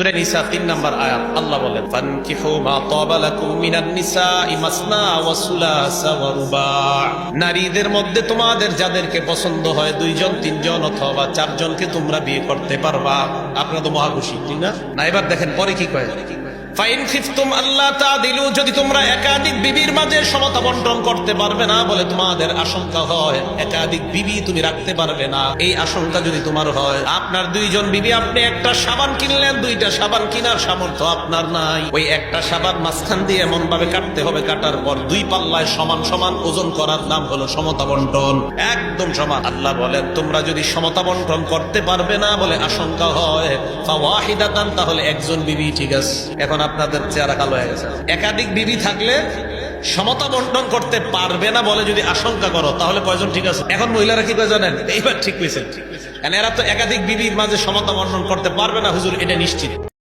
সূরা নিসা তিন নম্বর আয়াত, আল্লাহ বলেন, ফানকিহু মা তাবা লাকুম মিনান নিসাই মাসনা ওয়া সুলাসা ওয়া রুবা। নারীদের মধ্যে তোমাদের যাদেরকে পছন্দ হয়, দুইজন, তিনজন অথবা চারজনকে তোমরা বিয়ে করতে পারবা। আপনারা তো মহাখুশি, ঠিক না? না, এবার দেখেন, পরে কি কয়? ফাইন খিফতুম আল্লাহ তাদিলু, যদি তোমরা একাধিক বিবির মাঝে সমতা বন্টন করতে পারবে না বলে তোমাদের আশঙ্কা হয়, একাধিক বিবি তুমি রাখতে পারবে না। এই আশঙ্কা যদি তোমার হয়, আপনার দুইজন বিবি, আপনি একটা সাবান কিনলেন, দুইটা সাবান কেনার সামর্থ্য আপনার নাই। ওই একটা সাবান মাঝখান দিয়ে এমন ভাবে কাটতে হবে, কাটার পর দুই পাল্লায় সমান সমান ওজন করার নাম হলো সমতা বন্টন। একদম সমান। আল্লাহ বলেন, তোমরা যদি সমতা বন্টন করতে পারবে না বলে আশঙ্কা হয় তাহলে একজন বিবি ঠিক আছে। এখন আপনাদের চেহারা কালো হয়ে গেছে। একাধিক বিবি থাকলে সমতা বন্টন করতে পারবে না বলে যদি আশঙ্কা করো তাহলে কয়জন ঠিক আছে? এখন মহিলারা কি করে জানেন? এইবার ঠিক হয়েছে। এরা তো একাধিক বিবির মাঝে সমতা বন্টন করতে পারবে না হুজুর এটা নিশ্চিত।